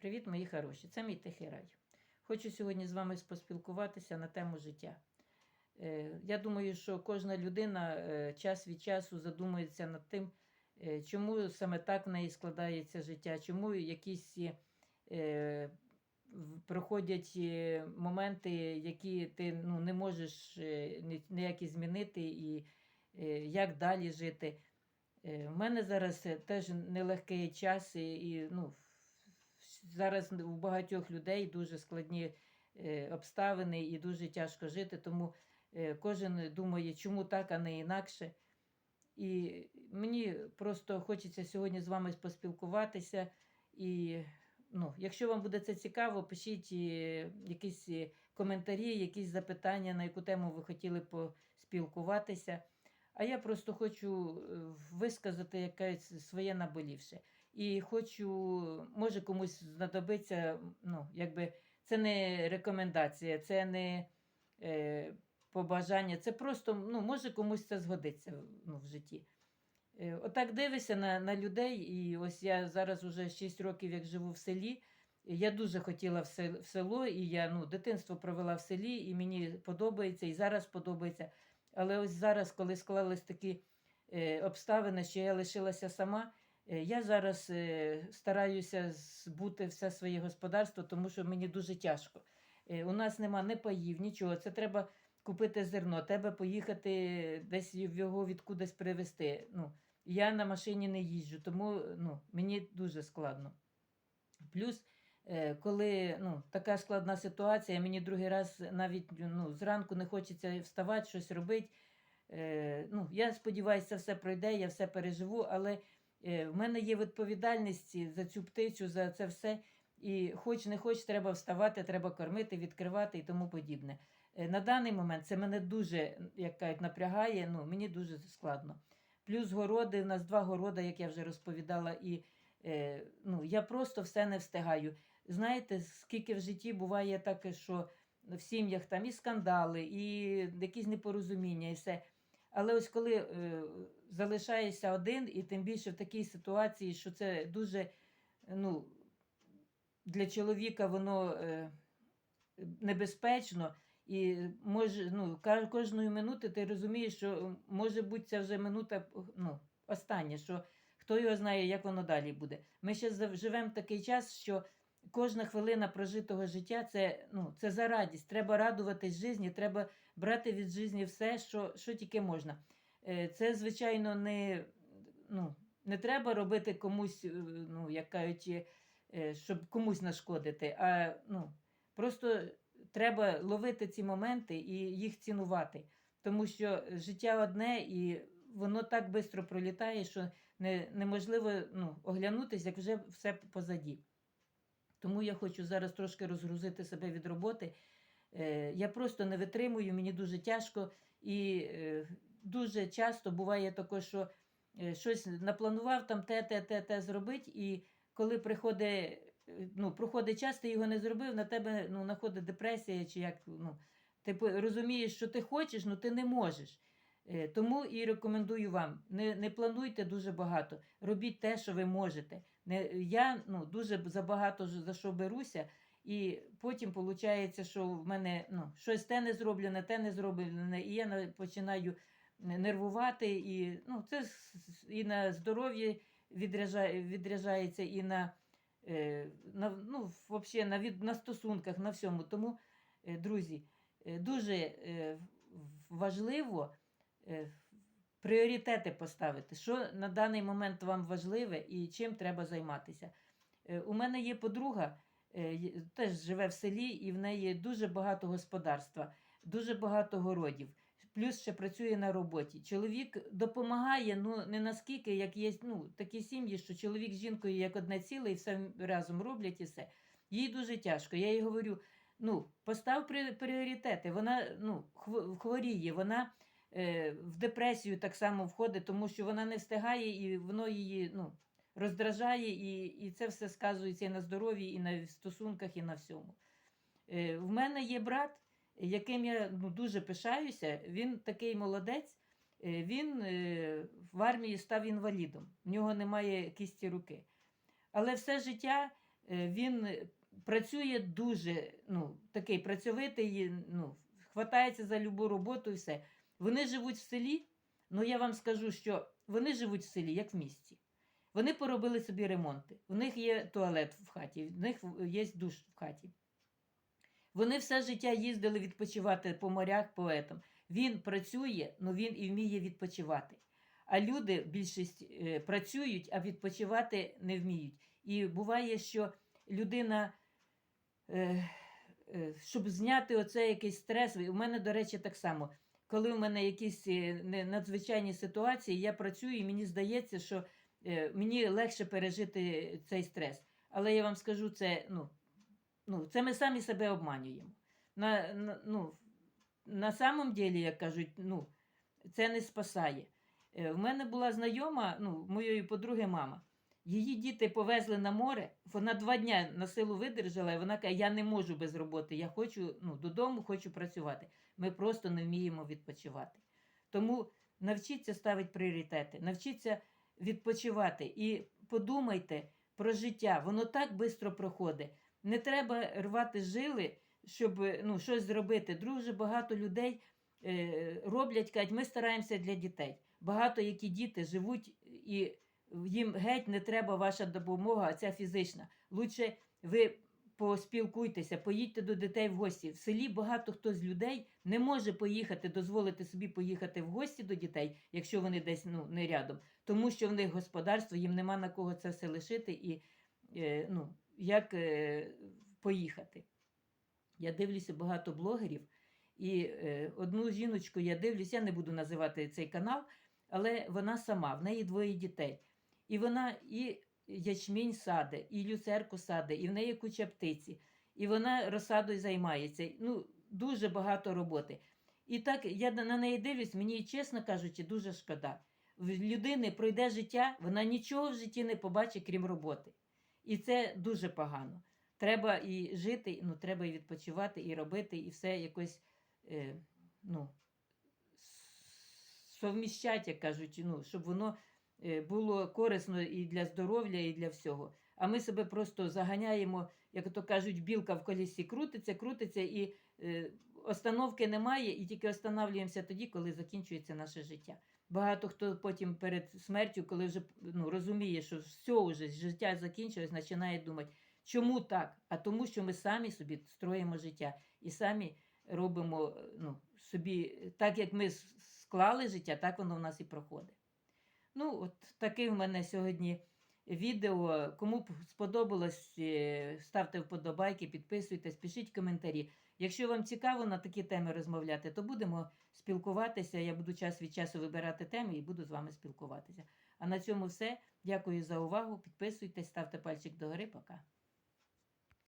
Привіт, мої хороші! Це мій тихий рай. Хочу сьогодні з вами поспілкуватися на тему життя. Е, Я думаю, що кожна людина е, час від часу задумується над тим, е, чому саме так в неї складається життя, чому якісь проходять моменти, які ти ну, не можеш ніякі змінити, і як далі жити. У мене зараз теж нелегкий час, і, ну, зараз у багатьох людей дуже складні е, обставини і дуже тяжко жити, тому е, кожен думає, чому так, а не інакше. І мені просто хочеться сьогодні з вами поспілкуватися. І ну, якщо вам буде це цікаво, пишіть е, якісь коментарі, якісь запитання, на яку тему ви хотіли поспілкуватися. А я просто хочу висказати якесь своє наболівше. І хочу, може комусь знадобиться, ну, якби це не рекомендація, це не е, побажання, це просто, ну, може комусь це згодиться ну, в житті. Е, Отак дивишся на, на людей, і ось я зараз уже 6 років, як живу в селі. Я дуже хотіла в село, і я ну, дитинство провела в селі, і мені подобається, і зараз подобається. Але ось зараз, коли склались такі е, обставини, що я лишилася сама, я зараз е, стараюся збути все своє господарство, тому що мені дуже тяжко. Е, у нас нема ні паїв, нічого. Це треба купити зерно, треба поїхати десь його відкудись привезти. Ну, я на машині не їжджу, тому ну, мені дуже складно. Плюс, е, коли ну, така складна ситуація, мені другий раз навіть ну, зранку не хочеться вставати, щось робити. Е, ну, я сподіваюся, це все пройде, я все переживу, але е, в мене є відповідальність за цю птицю, за це все. І хоч не хоч, треба вставати, треба кормити, відкривати і тому подібне. Е, На даний момент це мене дуже як кажуть, напрягає, ну, мені дуже складно. Плюс городи, у нас два городи, як я вже розповідала, і е, ну, я просто все не встигаю. Знаєте, скільки в житті буває таке, що в сім'ях там і скандали, і якісь непорозуміння, і все. Але ось коли е, залишаєшся один, і тим більше в такій ситуації, що це дуже ну, для чоловіка воно е, небезпечно, і може, ну, кожної минути ти розумієш, що може бути це вже минута ну, остання, що хто його знає, як воно далі буде. Ми ще живемо такий час, що кожна хвилина прожитого життя це, ну, це за радість. Треба радуватись житті, треба брати від житті все, що, що тільки можна. Е, Це, звичайно, не, ну, не треба робити комусь, е, ну, як кажуть, е, щоб комусь нашкодити, а ну, просто треба ловити ці моменти і їх цінувати. Тому що життя одне і воно так швидко пролітає, що не, неможливо ну, оглянутися, як вже все позаді. Тому я хочу зараз трошки розгрузити себе від роботи. Е, я просто не витримую, мені дуже тяжко. І е, дуже часто буває таке, що е, щось напланував там те, те, те, те зробити, і коли приходить, ну, проходить час, ти його не зробив, на тебе ну, находить депресія, чи як, ну, ти розумієш, що ти хочеш, але ти не можеш. Е, Тому і рекомендую вам: не, не плануйте дуже багато, робіть те, що ви можете. Не, я ну, дуже забагато за що беруся, і потім виходить, що в мене ну, щось те не зроблене, те не зроблене, і я починаю нервувати. І ну, це і на здоров'ї відряджає, відряджається, і на, е, на, ну, вообще, на, від, на стосунках, на всьому. Тому, е, друзі, дуже важливо пріоритети поставити, що на даний момент вам важливе і чим треба займатися. Е, У мене є подруга, е, теж живе в селі, і в неї дуже багато господарства, дуже багато городів. Плюс ще працює на роботі. Чоловік допомагає, ну не наскільки, як є ну, такі сім'ї, що чоловік з жінкою як одне ціле і все разом роблять і все. Їй дуже тяжко. Я їй говорю: ну, постав пріоритети. Вона ну, хворіє, вона е, в депресію так само входить, тому що вона не встигає і воно її ну, роздражає, і, і це все сказується і на здоров'ї, і на стосунках, і на всьому. Е, в мене є брат, яким я ну, дуже пишаюся. Він такий молодець. Е, Він е, в армії став інвалідом. В нього немає кісті руки. Але все життя е, він е, працює дуже, ну, такий працьовитий, ну, хватається за любу роботу і все. Вони живуть в селі, ну я вам скажу, що вони живуть в селі, як в місті. Вони поробили собі ремонти. У них є туалет в хаті, в них є душ в хаті. Вони все життя їздили відпочивати по морях, по етам. Він працює, але він і вміє відпочивати. А люди більшість е, працюють, а відпочивати не вміють. І буває, що людина, е, е, щоб зняти оцей якийсь стрес, у мене, до речі, так само. Коли у мене якісь е, надзвичайні ситуації, я працюю, і мені здається, що е, мені легше пережити цей стрес. Але я вам скажу, це, ну, ну, це ми самі себе обманюємо. На, на, ну, на самом деле, як кажуть, ну, це не спасає. Е, В мене була знайома, ну, моєї подруги мама. Її діти повезли на море, вона два дня на силу видержала, і вона каже, я не можу без роботи, я хочу ну, додому, хочу працювати. Ми просто не вміємо відпочивати. Тому навчіться ставити пріоритети, навчіться відпочивати і подумайте про життя. Воно так швидко проходить. Не треба рвати жили, щоб ну, щось зробити. Дуже багато людей е, роблять, кажуть, ми стараємося для дітей. Багато які діти живуть і їм геть не треба ваша допомога, ця фізична. Лучше ви поспілкуйтеся, поїдьте до дітей в гості. В селі багато хто з людей не може поїхати, дозволити собі поїхати в гості до дітей, якщо вони десь ну, не рядом, тому що в них господарство, їм нема на кого це все лишити і е, ну, як е, поїхати. Я дивлюся багато блогерів, і е, одну жіночку я дивлюсь, я не буду називати цей канал, але вона сама, в неї двоє дітей. І вона і ячмінь саде, і люцерку саде, і в неї куча птиці, і вона розсадою займається. Ну, дуже багато роботи. І так я на неї дивлюсь, мені, чесно кажучи, дуже шкода. В людини пройде життя, вона нічого в житті не побачить, крім роботи. І це дуже погано. Треба і жити, ну, треба і відпочивати, і робити, і все якось е, ну, совміщати, як кажуть, ну, щоб воно було корисно і для здоров'я, і для всього. А ми себе просто заганяємо, як то кажуть, білка в колісі крутиться, крутиться, і е, остановки немає, і тільки останавлюємося тоді, коли закінчується наше життя. Багато хто потім перед смертю, коли вже ну, розуміє, що все вже життя закінчилось, починає думати, чому так? А тому, що ми самі собі строїмо життя і самі робимо е, ну, собі так, як ми склали життя, так воно в нас і проходить. Ну, от таке в мене сьогодні відео. Кому сподобалось, е, ставте вподобайки, підписуйтесь, пишіть коментарі. Якщо вам цікаво на такі теми розмовляти, то будемо спілкуватися. Я буду час від часу вибирати теми і буду з вами спілкуватися. А на цьому все. Дякую за увагу. Підписуйтесь, ставте пальчик догори. Пока.